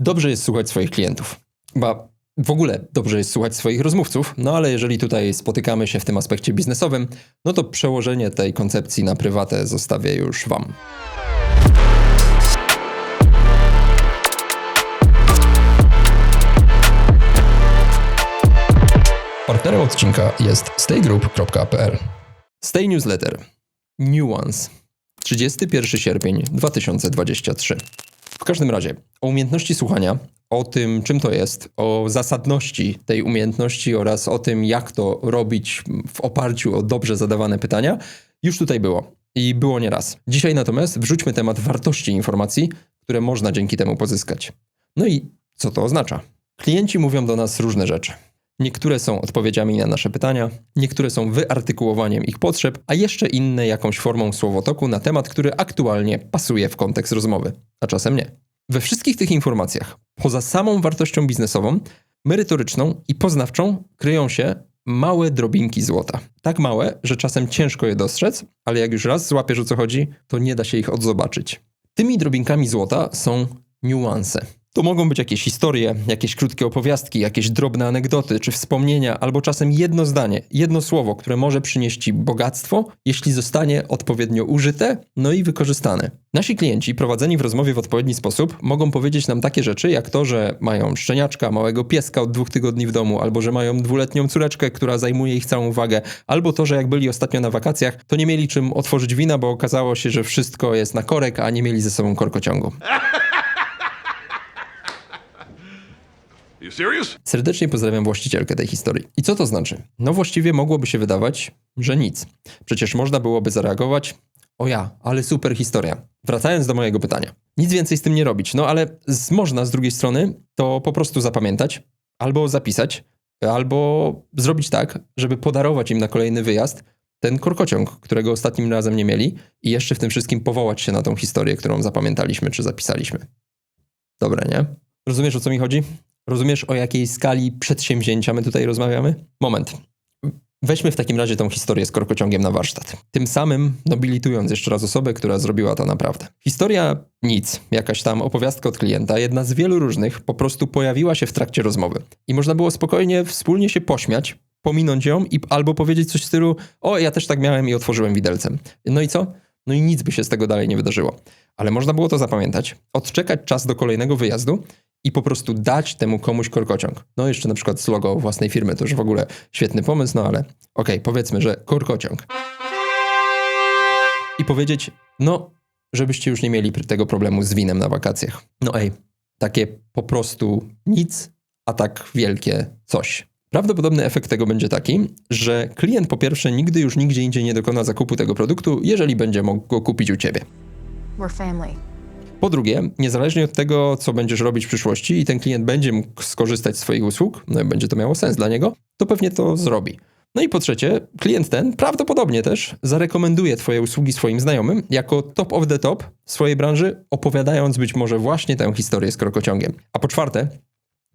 Dobrze jest słuchać swoich klientów. Ba, w ogóle dobrze jest słuchać swoich rozmówców, no ale jeżeli tutaj spotykamy się w tym aspekcie biznesowym, no to przełożenie tej koncepcji na prywatę zostawię już Wam. Partnerem odcinka jest staygroup.pl. Stay Newsletter. Nuance. 31 sierpień 2023. W każdym razie, o umiejętności słuchania, o tym, czym to jest, o zasadności tej umiejętności oraz o tym, jak to robić w oparciu o dobrze zadawane pytania, już tutaj było. I było nieraz. Dzisiaj natomiast wrzućmy temat wartości informacji, które można dzięki temu pozyskać. No i co to oznacza? Klienci mówią do nas różne rzeczy. Niektóre są odpowiedziami na nasze pytania, niektóre są wyartykułowaniem ich potrzeb, a jeszcze inne jakąś formą słowotoku na temat, który aktualnie pasuje w kontekst rozmowy, a czasem nie. We wszystkich tych informacjach, poza samą wartością biznesową, merytoryczną i poznawczą, kryją się małe drobinki złota. Tak małe, że czasem ciężko je dostrzec, ale jak już raz złapiesz o co chodzi, to nie da się ich odzobaczyć. Tymi drobinkami złota są niuanse. To mogą być jakieś historie, jakieś krótkie opowiastki, jakieś drobne anegdoty czy wspomnienia, albo czasem jedno zdanie, jedno słowo, które może przynieść ci bogactwo, jeśli zostanie odpowiednio użyte, no i wykorzystane. Nasi klienci, prowadzeni w rozmowie w odpowiedni sposób, mogą powiedzieć nam takie rzeczy, jak to, że mają szczeniaczka, małego pieska od dwóch tygodni w domu, albo że mają dwuletnią córeczkę, która zajmuje ich całą uwagę, albo to, że jak byli ostatnio na wakacjach, to nie mieli czym otworzyć wina, bo okazało się, że wszystko jest na korek, a nie mieli ze sobą korkociągu. Serdecznie pozdrawiam właścicielkę tej historii. I co to znaczy? No właściwie mogłoby się wydawać, że nic. Przecież można byłoby zareagować, o ja, ale super historia. Wracając do mojego pytania. Nic więcej z tym nie robić, no ale z, można z drugiej strony to po prostu zapamiętać, albo zapisać, albo zrobić tak, żeby podarować im na kolejny wyjazd ten korkociąg, którego ostatnim razem nie mieli i jeszcze w tym wszystkim powołać się na tą historię, którą zapamiętaliśmy czy zapisaliśmy. Dobre, nie? Rozumiesz o co mi chodzi? Rozumiesz, o jakiej skali przedsięwzięcia my tutaj rozmawiamy? Moment. Weźmy w takim razie tą historię z korkociągiem na warsztat. Tym samym nobilitując jeszcze raz osobę, która zrobiła to naprawdę. Historia nic, jakaś tam opowiastka od klienta, jedna z wielu różnych, po prostu pojawiła się w trakcie rozmowy. I można było spokojnie wspólnie się pośmiać, pominąć ją i albo powiedzieć coś w stylu: O, ja też tak miałem i otworzyłem widelcem. No i co? No i nic by się z tego dalej nie wydarzyło. Ale można było to zapamiętać, odczekać czas do kolejnego wyjazdu i po prostu dać temu komuś korkociąg. No jeszcze na przykład z logo własnej firmy, to już w ogóle świetny pomysł, no ale okej, powiedzmy, że korkociąg. I powiedzieć, no, żebyście już nie mieli tego problemu z winem na wakacjach. No ej, takie po prostu nic, a tak wielkie coś. Prawdopodobny efekt tego będzie taki, że klient po pierwsze nigdy już nigdzie indziej nie dokona zakupu tego produktu, jeżeli będzie mógł go kupić u ciebie. Po drugie, niezależnie od tego, co będziesz robić w przyszłości i ten klient będzie mógł skorzystać z Twoich usług, no i będzie to miało sens dla niego, to pewnie to zrobi. No i po trzecie, klient ten prawdopodobnie też zarekomenduje Twoje usługi swoim znajomym jako top of the top swojej branży, opowiadając być może właśnie tę historię z krokociągiem. A po czwarte,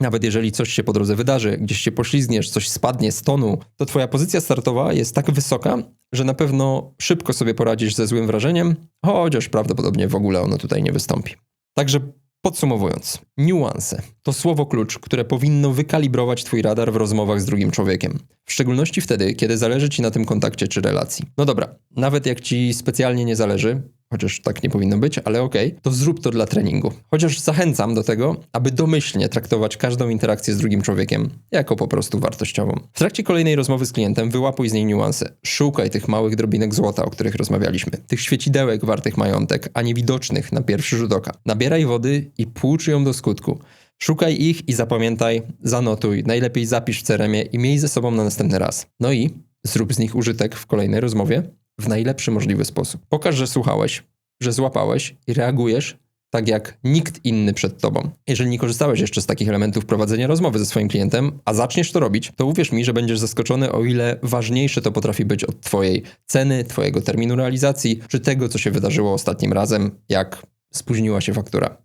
nawet jeżeli coś się po drodze wydarzy, gdzieś się poślizgniesz, coś spadnie z tonu, to twoja pozycja startowa jest tak wysoka, że na pewno szybko sobie poradzisz ze złym wrażeniem, chociaż prawdopodobnie w ogóle ono tutaj nie wystąpi. Także podsumowując, niuanse to słowo klucz, które powinno wykalibrować twój radar w rozmowach z drugim człowiekiem. W szczególności wtedy, kiedy zależy ci na tym kontakcie czy relacji. No dobra, nawet jak ci specjalnie nie zależy, chociaż tak nie powinno być, ale okej, to zrób to dla treningu. Chociaż zachęcam do tego, aby domyślnie traktować każdą interakcję z drugim człowiekiem jako po prostu wartościową. W trakcie kolejnej rozmowy z klientem wyłapuj z niej niuanse. Szukaj tych małych drobinek złota, o których rozmawialiśmy. Tych świecidełek wartych majątek, a niewidocznych na pierwszy rzut oka. Nabieraj wody i płucz ją do skutku. Szukaj ich i zapamiętaj, zanotuj, najlepiej zapisz w ceremie i miej ze sobą na następny raz. No i zrób z nich użytek w kolejnej rozmowie w najlepszy możliwy sposób. Pokaż, że słuchałeś, że złapałeś i reagujesz tak jak nikt inny przed tobą. Jeżeli nie korzystałeś jeszcze z takich elementów prowadzenia rozmowy ze swoim klientem, a zaczniesz to robić, to uwierz mi, że będziesz zaskoczony, o ile ważniejsze to potrafi być od twojej ceny, twojego terminu realizacji, czy tego, co się wydarzyło ostatnim razem, jak spóźniła się faktura.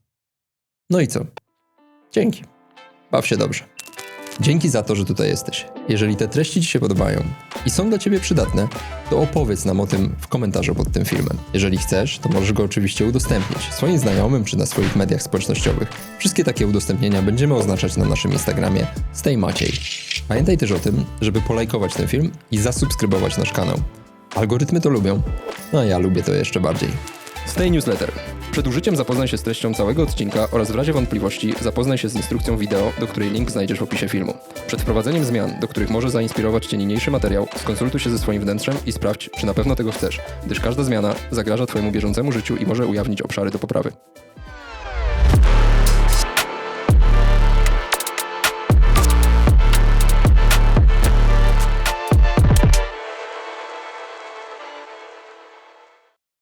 No i co? Dzięki. Baw się dobrze. Dzięki za to, że tutaj jesteś. Jeżeli te treści Ci się podobają, i są dla Ciebie przydatne, to opowiedz nam o tym w komentarzu pod tym filmem. Jeżeli chcesz, to możesz go oczywiście udostępnić swoim znajomym czy na swoich mediach społecznościowych. Wszystkie takie udostępnienia będziemy oznaczać na naszym Instagramie Stay. Pamiętaj też o tym, żeby polajkować ten film i zasubskrybować nasz kanał. Algorytmy to lubią, no a ja lubię to jeszcze bardziej. Stay Newsletter. Przed użyciem zapoznaj się z treścią całego odcinka oraz w razie wątpliwości zapoznaj się z instrukcją wideo, do której link znajdziesz w opisie filmu. Przed wprowadzeniem zmian, do których może zainspirować Cię niniejszy materiał, skonsultuj się ze swoim wnętrzem i sprawdź, czy na pewno tego chcesz, gdyż każda zmiana zagraża Twojemu bieżącemu życiu i może ujawnić obszary do poprawy.